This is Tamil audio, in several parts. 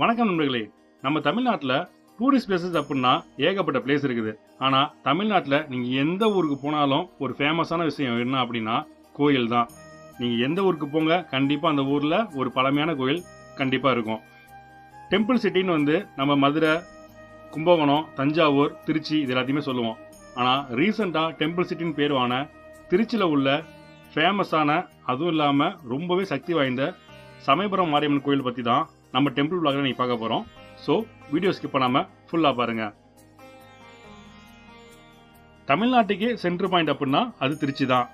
வணக்கம் நண்பர்களே. நம்ம தமிழ்நாட்டில் டூரிஸ்ட் பிளேசஸ் அப்படின்னா ஏகப்பட்ட பிளேஸ் இருக்குது. ஆனால் தமிழ்நாட்டில் நீங்கள் எந்த ஊருக்கு போனாலும் ஒரு ஃபேமஸான விஷயம் என்ன அப்படின்னா கோயில் தான். நீங்கள் எந்த ஊருக்கு போங்க கண்டிப்பாக அந்த ஊரில் ஒரு பழமையான கோயில் கண்டிப்பாக இருக்கும். டெம்பிள் சிட்டின்னு வந்து நம்ம மதுரை கும்பகோணம் தஞ்சாவூர் திருச்சி இது எல்லாத்தையுமே சொல்லுவோம். ஆனால் ரீசெண்டாக டெம்பிள் சிட்டின்னு பேருவான திருச்சியில் உள்ள ஃபேமஸான அதுவும் இல்லாமல் ரொம்பவே சக்தி வாய்ந்த சமயபுரம் மாரியம்மன் கோயில் பற்றி தான் நம்ம டெம்பிள் விளாகில் நீங்கள் பார்க்க போகிறோம் ஸோ வீடியோ ஸ்கிப் பண்ணாமல் ஃபுல்லாக பாருங்கள் தமிழ்நாட்டுக்கே சென்ட்ரு பாயிண்ட் அப்படின்னா அது திருச்சி தான்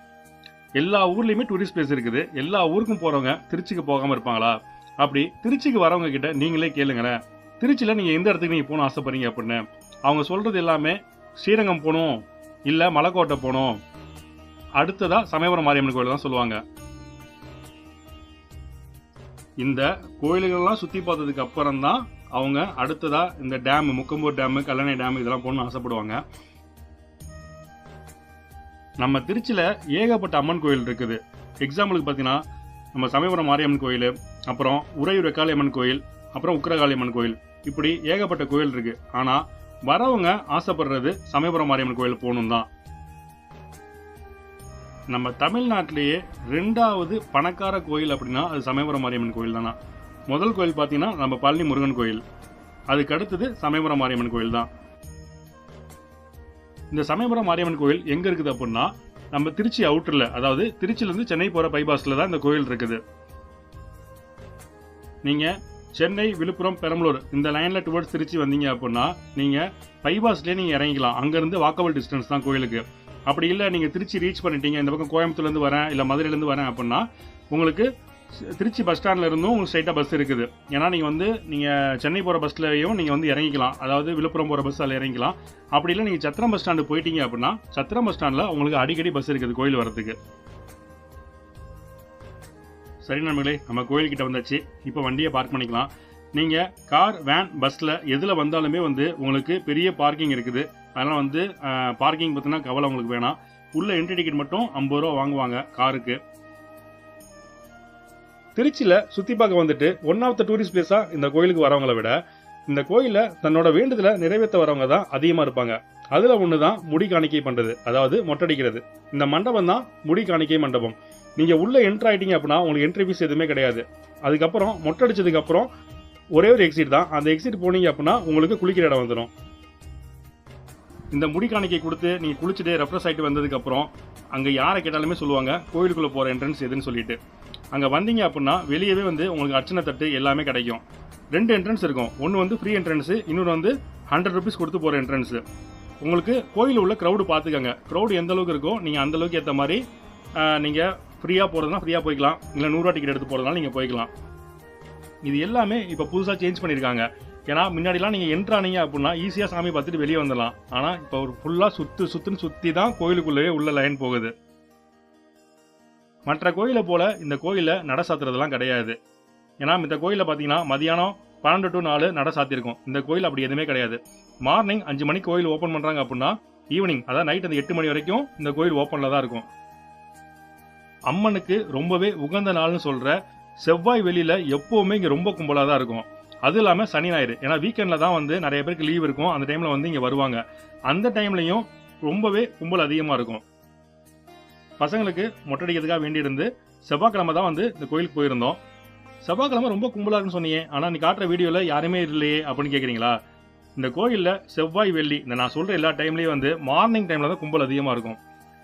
எல்லா ஊர்லேயுமே டூரிஸ்ட் பிளேஸ் இருக்குது. எல்லா ஊருக்கும் போகிறவங்க திருச்சிக்கு போகாமல் இருப்பாங்களா? அப்படி திருச்சிக்கு வரவங்க கிட்ட நீங்களே கேளுங்களேன். திருச்சியில் நீங்கள் எந்த இடத்துக்கு நீங்கள் போகணும் ஆசைப்படுறீங்க அப்படின்னு. அவங்க சொல்கிறது எல்லாமே ஸ்ரீரங்கம் போகணும் இல்லை மலைக்கோட்டை போகணும். அடுத்ததாக சமயபுரம் மாரியம்மன் கோயில் தான் சொல்லுவாங்க. இந்த கோயில்கள்லாம் சுற்றி பார்த்ததுக்கு அப்புறம் தான் அவங்க அடுத்ததாக இந்த dam Mukkombur dam Kallanai dam இதெல்லாம் போகணும்னு ஆசைப்படுவாங்க. நம்ம திருச்சியில் ஏகப்பட்ட அம்மன் கோயில் இருக்குது. எக்ஸாம்பிளுக்கு பார்த்தீங்கன்னா நம்ம சமயபுரம் மாரியம்மன் கோயில் அப்புறம் உறையூர் வெக்காளி அம்மன் கோயில் அப்புறம் உக்கிரகாளி அம்மன் கோயில். இப்படி ஏகப்பட்ட கோயில் இருக்குது ஆனால் வரவங்க ஆசைப்படுறது சமயபுரம் மாரியம்மன் கோயில் போகணும் தான் நம்ம தமிழ்நாட்டிலேயே ரெண்டாவது பணக்கார கோயில் அப்படின்னா அது சமயபுரம் மாரியம்மன் கோயில் தானா? முதல் கோயில் பார்த்தீங்கன்னா நம்ம பழனி முருகன் கோயில். அதுக்கு அடுத்தது சமயபுரம் மாரியம்மன் கோயில் தான். இந்த சமயபுரம் மாரியம்மன் கோயில் எங்கே இருக்குது அப்படின்னா நம்ம திருச்சி அவுட்டரில் அதாவது திருச்சியிலேருந்து சென்னை போகிற பைபாஸில் தான் இந்த கோயில் இருக்குது. நீங்கள் சென்னை விழுப்புரம் பெரம்பலூர் இந்த லைனில் டுவர்ட்ஸ் திருச்சி வந்தீங்க அப்படின்னா நீங்கள் பைபாஸ்லேயே நீங்கள் இறங்கிக்கலாம். அங்கேருந்து வாக்கபிள் டிஸ்டன்ஸ் தான் கோயிலுக்கு. அப்படி இல்லை நீங்கள் திருச்சி ரீச் பண்ணிட்டீங்க இந்த பக்கம் கோயம்புத்தூர்லேருந்து வரேன் இல்லை மதுரையிலேருந்து வரேன் அப்படின்னா உங்களுக்கு திருச்சி பஸ் ஸ்டாண்ட்லேருந்தும் உங்களுக்கு ஸ்ட்ரைட்டாக பஸ் இருக்குது. ஏன்னா நீங்கள் வந்து நீங்கள் சென்னை போகிற பஸ்லையும் நீங்கள் வந்து இறங்கிக்கலாம். அதாவது விழுப்புரம் போகிற பஸ் அதில் இறங்கிக்கலாம். அப்படி இல்லை நீங்கள் சத்திரம் பஸ் ஸ்டாண்டு போயிட்டீங்க அப்படின்னா சத்திரம் பஸ் ஸ்டாண்டில் உங்களுக்கு அடிக்கடி பஸ் இருக்குது கோயில் வரதுக்கு சரி நண்பர்களே நம்ம கோயில்கிட்ட வந்தாச்சு. இப்போ வண்டியை பார்க் பண்ணிக்கலாம். நீங்கள் கார் வேன் பஸ்ஸில் எதில் வந்தாலுமே வந்து உங்களுக்கு பெரிய பார்க்கிங் இருக்குது. அதனால் வந்து பார்க்கிங் பற்றினா கவலை உங்களுக்கு வேணாம். உள்ள என்ட்ரி டிக்கெட் மட்டும் ஐம்பது ரூபா வாங்குவாங்க காருக்கு. திருச்சியில் சுற்றி பார்க்க வந்துட்டு ஒன் ஆஃப் த டூரிஸ்ட் பிளேஸாக இந்த கோயிலுக்கு வரவங்களை விட இந்த கோயிலில் தன்னோட வேண்டுதலை நிறைவேற்ற வரவங்க தான் அதிகமாக இருப்பாங்க. அதில் ஒன்று தான் முடி காணிக்கை பண்ணுறது அதாவது மொட்டடிக்கிறது. இந்த மண்டபம் தான் முடி காணிக்கை மண்டபம். நீங்கள் உள்ளே என்ட்ரு ஆகிட்டீங்க அப்படின்னா உங்களுக்கு என்ட்ரி ஃபீஸ் எதுவுமே கிடையாது. அதுக்கப்புறம் மொட்டடிச்சதுக்கப்புறம் ஒரே ஒரு எக்ஸிட் தான். அந்த எக்ஸிட் போனீங்க அப்படின்னா உங்களுக்கு குளிக்கிற இடம் வந்துடும் இந்த முடி காணிக்கை கொடுத்து நீங்கள் குளிச்சுட்டு ரெஃப்ரெஷ் ஆகிட்டு வந்ததுக்கப்புறம் அங்கே யாரை கேட்டாலுமே சொல்லுவாங்க கோயிலுக்குள்ளே போகிற என்ட்ரன்ஸ் எதுன்னு சொல்லிட்டு. அங்கே வந்தீங்க அப்படின்னா வெளியவே வந்து உங்களுக்கு அர்ச்சனை தட்டு எல்லாமே கிடைக்கும். ரெண்டு என்ட்ரன்ஸ் இருக்கும். ஒன்று வந்து ஃப்ரீ என்ட்ரன்ஸு இன்னொன்று வந்து ஹண்ட்ரட் ருபீஸ் கொடுத்து போகிற என்ட்ரன்ஸு உங்களுக்கு கோயில் உள்ள க்ரௌடு பார்த்துக்கங்க. க்ரௌடு எந்த அளவுக்கு இருக்கோ நீங்கள் அந்த அளவுக்கு ஏற்ற மாதிரி நீங்கள் ஃப்ரீயாக போகிறதுனா ஃப்ரீயாக போய்க்கலாம். இல்லை நூறுரூவா டிக்கெட் எடுத்து போகிறதுனால நீங்கள் போய்க்கலாம். இது எல்லாமே இப்போ புதுசாக சேஞ்ச் பண்ணியிருக்காங்க ஏன்னா முன்னாடிலாம் நீங்கள் என்ட்ரானீங்க அப்படின்னா ஈஸியாக சாமி பார்த்துட்டு வெளியே வந்துடலாம். ஆனால் இப்போ ஒரு ஃபுல்லாக சுற்று சுற்றுன்னு சுற்றி தான் கோயிலுக்குள்ளேயே உள்ள லைன் போகுது. மற்ற கோயிலை போல் இந்த கோயிலில் நட சாத்துறதுலாம் கிடையாது. ஏன்னா இந்த கோயிலில் பார்த்தீங்கன்னா மதியானம் பன்னெண்டு டு நாலு நட சாத்தியிருக்கும் இந்த கோயில் அப்படி எதுவுமே கிடையாது. மார்னிங் அஞ்சு மணிக்கு கோயில் ஓப்பன் பண்ணுறாங்க அப்படின்னா ஈவினிங் அதாவது நைட் அந்த எட்டு மணி வரைக்கும் இந்த கோயில் ஓப்பனில் தான் இருக்கும். அம்மனுக்கு ரொம்பவே உகந்த நாள்னு சொல்கிற செவ்வாய் வெளியில் எப்போவுமே இங்கே ரொம்ப கும்பலாக தான் இருக்கும். அதுவும் இல்லாமல் சனி ஞாயிறு. ஏன்னா வீக்கெண்டில் தான் வந்து நிறைய பேருக்கு லீவ் இருக்கும். அந்த டைமில் வந்து இங்கே வருவாங்க. அந்த டைம்லையும் ரொம்பவே கும்பல் அதிகமாக இருக்கும். பசங்களுக்கு மொட்டடிக்கிறதுக்காக வேண்டியிருந்து செவ்வாய்க்கிழமை தான் வந்து இந்த கோயிலுக்கு போயிருந்தோம். செவ்வாய்க்கிழமை ரொம்ப கும்பலாக இருக்குன்னு சொன்னீங்க. ஆனால் நீ காட்டுற வீடியோவில் யாருமே இல்லையே அப்படின்னு கேட்குறீங்களா இந்த கோயிலில் செவ்வாய் வெள்ளி இந்த நான் சொல்கிற எல்லா டைம்லேயும் வந்து மார்னிங் டைமில் தான் கும்பல் அதிகமாக இருக்கும்.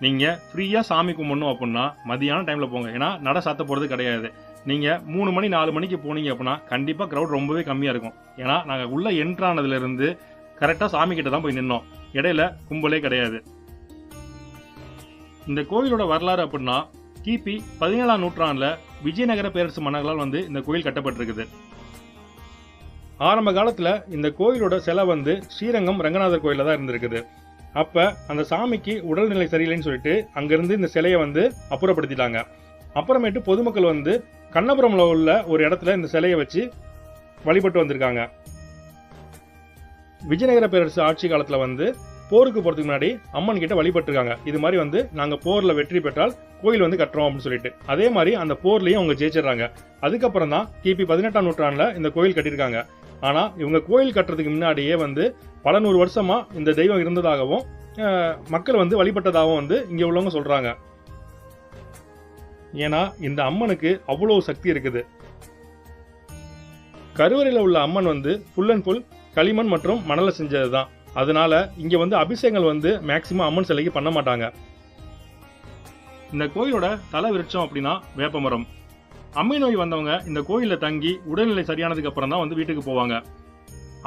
நீங்கள் ஃப்ரீயாக சாமி கும்பிடணும் அப்படின்னா மதியான டைமில் போங்க. ஏன்னா நட சாத்த போகிறது கிடையாது. நீங்கள் மூணு மணி நாலு மணிக்கு போனீங்க அப்படின்னா கண்டிப்பாக க்ரௌட் ரொம்பவே கம்மியாக இருக்கும். ஏன்னா நாங்கள் உள்ளே என்ட்ரானதுலேருந்து கரெக்டாக சாமி கிட்ட தான் போய் நின்னோம். இடையில கும்பலே கிடையாது. இந்த கோயிலோட வரலாறு அப்படின்னா கிபி பதினேழாம் நூற்றாண்டில் விஜயநகர பேரரசு மன்னர்களால் வந்து இந்த கோயில் கட்டப்பட்டிருக்குது. ஆரம்ப காலத்தில் இந்த கோயிலோட சிலை வந்து ஸ்ரீரங்கம் ரங்கநாதர் கோயிலில் தான் இருந்திருக்குது. அப்போ அந்த சாமிக்கு உடல்நிலை சரியில்லைன்னு சொல்லிட்டு அங்கேருந்து இந்த சிலையை வந்து அப்புறப்படுத்திட்டாங்க. அப்புறமேட்டு பொதுமக்கள் வந்து கண்ணபுரம்ல உள்ள ஒரு இடத்துல இந்த சிலையை வச்சு வழிபட்டு வந்திருக்காங்க. விஜயநகர பேரரசு ஆட்சி காலத்துல வந்து போருக்கு போறதுக்கு முன்னாடி அம்மன் கிட்ட வழிபட்டுருக்காங்க. இது மாதிரி வந்து நாங்க போர்ல வெற்றி பெற்றால் கோயில் வந்து கட்டுறோம் அப்படின்னு சொல்லிட்டு. அதே மாதிரி அந்த போர்லயும் அவங்க ஜெயிச்சிடுறாங்க. அதுக்கப்புறம் தான் கிபி பதினெட்டாம் நூற்றாண்டுல இந்த கோயில் கட்டியிருக்காங்க. ஆனால் இவங்க கோயில் கட்டுறதுக்கு முன்னாடியே வந்து பல நூறு வருஷமா இந்த தெய்வம் இருந்ததாகவும் மக்கள் வந்து வழிபட்டதாகவும் வந்து இங்கே உள்ளவங்க சொல்றாங்க. ஏன்னா இந்த அம்மனுக்கு அவ்வளோ சக்தி இருக்குது. கருவறையில் உள்ள அம்மன் வந்து ஃபுல் அண்ட் ஃபுல் களிமண் மற்றும் மணலை செஞ்சது தான் அதனால இங்கே வந்து அபிஷேகங்கள் வந்து மேக்சிமம் அம்மன் சிலைக்கு பண்ண மாட்டாங்க. இந்த கோயிலோட தலை விருட்சம் அப்படின்னா வேப்பமரம் அம்மை நோய் வந்தவங்க இந்த கோயிலில் தங்கி உடல்நிலை சரியானதுக்கு அப்புறம் தான் வந்து வீட்டுக்கு போவாங்க.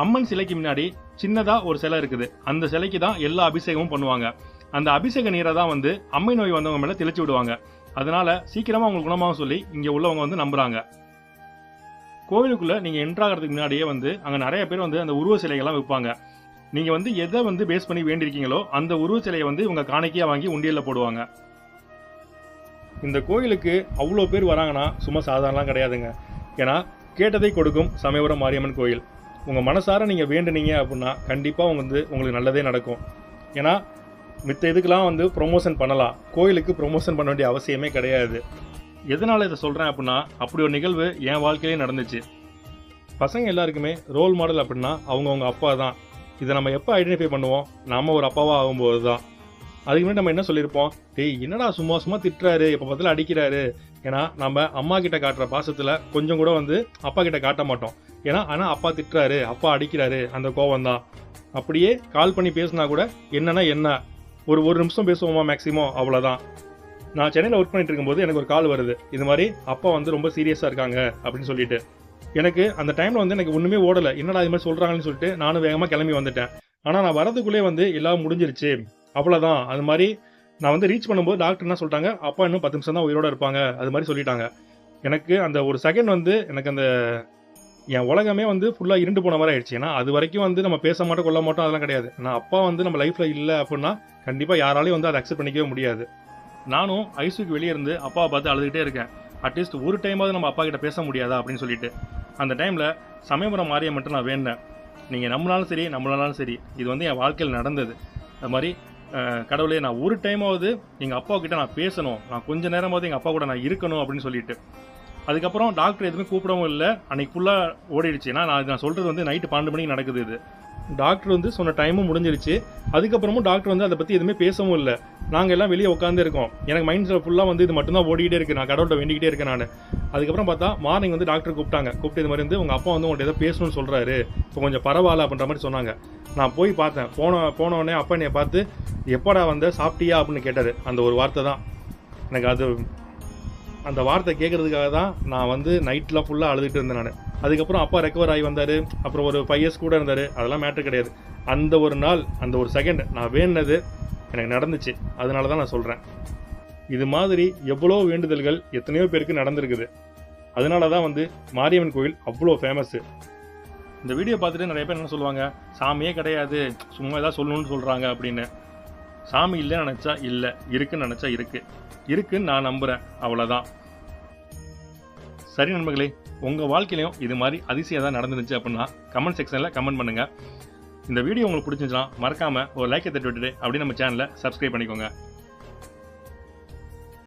அம்மன் சிலைக்கு முன்னாடி சின்னதாக ஒரு சிலை இருக்குது. அந்த சிலைக்கு தான் எல்லா அபிஷேகமும் பண்ணுவாங்க. அந்த அபிஷேக நீரை தான் வந்து அம்மை நோய் வந்தவங்க மேலே தெளிச்சு விடுவாங்க. அதனால சீக்கிரமாக உங்களுக்கு குணமாகும் சொல்லி இங்கே உள்ளவங்க வந்து நம்புகிறாங்க கோவிலுக்குள்ளே நீங்கள் என்ட்ராகிறதுக்கு முன்னாடியே வந்து அங்கே நிறைய பேர் வந்து அந்த உருவ சிலைகள்லாம் விற்பாங்க. நீங்கள் வந்து எதை வந்து பேஸ் பண்ணி வேண்டியிருக்கீங்களோ அந்த உருவ சிலையை வந்து இவங்க காணிக்கையாக வாங்கி உண்டியலில் போடுவாங்க. இந்த கோயிலுக்கு அவ்வளோ பேர் வராங்கன்னா சும்மா சாதாரணலாம் கிடையாதுங்க. ஏன்னா கேட்டதை கொடுக்கும் சமயபுரம் மாரியம்மன் கோயில். உங்கள் மனசார நீங்கள் வேண்டுனீங்க அப்படின்னா கண்டிப்பாக வந்து உங்களுக்கு நல்லதே நடக்கும். ஏன்னா மித்த இதுக்கெலாம் வந்து ப்ரொமோஷன் பண்ணலாம். கோயிலுக்கு ப்ரொமோஷன் பண்ண வேண்டிய அவசியமே கிடையாது. எதனால் இதை சொல்கிறேன் அப்படின்னா அப்படி ஒரு நிகழ்வு என் வாழ்க்கையிலே நடந்துச்சு. பசங்க எல்லாருக்குமே ரோல் மாடல் அப்படின்னா அவங்கவுங்க அப்பா தான். இதை நம்ம எப்போ ஐடென்டிஃபை பண்ணுவோம்? நம்ம ஒரு அப்பாவாக ஆகும்போது தான். அதுக்கு முன்னாடி நம்ம என்ன சொல்லியிருப்போம்? டேய் என்னடா சும்மா சும்மா திட்டுறாரு? இப்போ பதில் அடிக்கிறாரு? ஏன்னா நம்ம அம்மா கிட்ட காட்டுற பாசத்தில் கொஞ்சம் கூட வந்து அப்பா கிட்ட காட்ட மாட்டோம். ஏன்னா ஆனால் அப்பா திட்டுறாரு அப்பா அடிக்கிறாரு அந்த கோவம் தான் அப்படியே கால் பண்ணி பேசினா கூட என்னன்னா என்ன? ஒரு ஒரு நிமிஷம் பேசுவோமா மேக்ஸிமம் அவ்வளோதான் நான் சென்னையில் ஒர்க் பண்ணிட்டு இருக்கும்போது எனக்கு ஒரு கால் வருது. இது மாதிரி அப்பா வந்து ரொம்ப சீரியஸாக இருக்காங்க அப்படின்னு சொல்லிட்டு. எனக்கு அந்த டைமில் வந்து எனக்கு ஒன்றுமே ஓடலை. என்னடா இது மாதிரி சொல்கிறாங்கன்னு சொல்லிட்டு நானும் வேகமாக கிளம்பி வந்துட்டேன். ஆனால் நான் வரதுக்குள்ளே வந்து எல்லாம் முடிஞ்சிருச்சு. அவ்வளோதான் அது மாதிரி நான் வந்து ரீச் பண்ணும்போது டாக்டர் என்ன சொல்லிட்டாங்க? அப்பா இன்னும் பத்து நிமிஷம் தான் உயிரோட இருப்பாங்க. அது மாதிரி சொல்லிட்டாங்க. எனக்கு அந்த ஒரு செகண்ட் வந்து எனக்கு அந்த என் உலகமே வந்து ஃபுல்லாக இருண்டு போன மாதிரி ஆயிடுச்சு. ஏன்னா அது வரைக்கும் வந்து நம்ம பேச மாட்டோம் கொள்ள மாட்டோம் அதெல்லாம் கிடையாது. நான் அப்பா வந்து நம்ம லைஃப்பில் இல்லை அப்படின்னா கண்டிப்பாக யாராலையும் வந்து அதை அக்செப்ட் பண்ணிக்கவே முடியாது. நானும் ஐசுக்கு வெளியே இருந்து அப்பாவை பார்த்து அழுதுகிட்டே இருக்கேன். அட்லீஸ்ட் ஒரு டைமாவது நம்ம அப்பா கிட்ட பேச முடியாதா அப்படின்னு சொல்லிட்டு. அந்த டைமில் சமயபுரம் மாரியை மட்டும் நான் வேண்டேன் நீங்கள் நம்மளாலும் சரி நம்மளாலும் சரி இது வந்து என் வாழ்க்கையில் நடந்தது. அது மாதிரி கடவுளே நான் ஒரு டைமாவது எங்கள் அப்பா கிட்ட நான் பேசணும். நான் கொஞ்ச நேரமாவது எங்கள் அப்பா கூட நான் இருக்கணும் அப்படின்னு சொல்லிட்டு. அதுக்கப்புறம் டாக்டர் எதுவுமே கூப்பிடவும் இல்லை. அன்னைக்கு ஃபுல்லாக ஓடிடுச்சு. ஏன்னா நான் நான் சொல்கிறது வந்து நைட்டு பன்னெண்டு மணிக்கு நடக்குது இது. டாக்டர் வந்து சொன்ன டைமும் முடிஞ்சிருச்சு. அதுக்கப்புறமும் டாக்டர் வந்து அதை பற்றி எதுவுமே பேசவும் இல்லை. நாங்கள் எல்லாம் வெளியே உட்காந்து இருக்கோம். எனக்கு மைண்ட்ஸில் ஃபுல்லாக வந்து இது மட்டும்தான் ஓடிக்கிட்டே இருக்கு. நான் கடவுள்கிட்ட வேண்டிக்கிட்டே இருக்கேன் நான். அதுக்கப்புறம் பார்த்தா மார்னிங் வந்து டாக்டர் கூப்பிட்டாங்க. கூப்பிட்டு இது மாதிரி வந்து உங்கள் அப்பா வந்து உங்கள்கிட்ட ஏதோ பேசணும்னு சொல்கிறாரு இப்போ கொஞ்சம் பரவாயில்ல அப்படின்ற மாதிரி சொன்னாங்க. நான் போய் பார்த்தேன். போன போனவொடனே அப்பா என்னை பார்த்து எப்படா வந்த? சாப்பிட்டியா? அப்படின்னு கேட்டார். அந்த ஒரு வார்த்தை தான். எனக்கு அது அந்த வார்த்தை கேட்கறதுக்காக தான் நான் வந்து நைட்டில் ஃபுல்லாக அழுதுட்டு இருந்தேன் நான். அதுக்கப்புறம் அப்பா ரெக்கவர் ஆகி வந்தார். அப்புறம் ஒரு ஃபைவ் இயர்ஸ் கூட இருந்தார். அதெல்லாம் மேட்ரு கிடையாது. அந்த ஒரு நாள் அந்த ஒரு செகண்ட் நான் வேண்டினது எனக்கு நடந்துச்சு. அதனால தான் நான் சொல்கிறேன் இது மாதிரி எவ்வளோ வேண்டுதல்கள் எத்தனையோ பேருக்கு நடந்திருக்குது. அதனால தான் வந்து மாரியம்மன் கோயில் அவ்வளோ ஃபேமஸ்ஸு இந்த வீடியோ பார்த்துட்டு நிறைய பேர் என்ன சொல்லுவாங்க? சாமியே கிடையாது. சும்மா ஏதாவது சொல்லணும்னு சொல்கிறாங்க அப்படின்னு. சாமி இல்லைன்னு நினச்சா இல்லை இருக்குன்னு நினச்சா இருக்கு. இருக்குன்னு நான் நம்புகிறேன் அவ்வளோதான் சரி நண்பர்களே உங்கள் வாழ்க்கையிலையும் இது மாதிரி அதிசயம் தான் நடந்துருந்துச்சு அப்படின்னா கமெண்ட் செக்ஷனில் கமெண்ட் பண்ணுங்கள் இந்த வீடியோ உங்களுக்கு பிடிச்சிருந்துச்சுன்னா மறக்காமல் ஒரு லைக்கை தட்டி விட்டுட்டு அப்படியே நம்ம சேனலை சப்ஸ்கிரைப் பண்ணிக்கோங்க.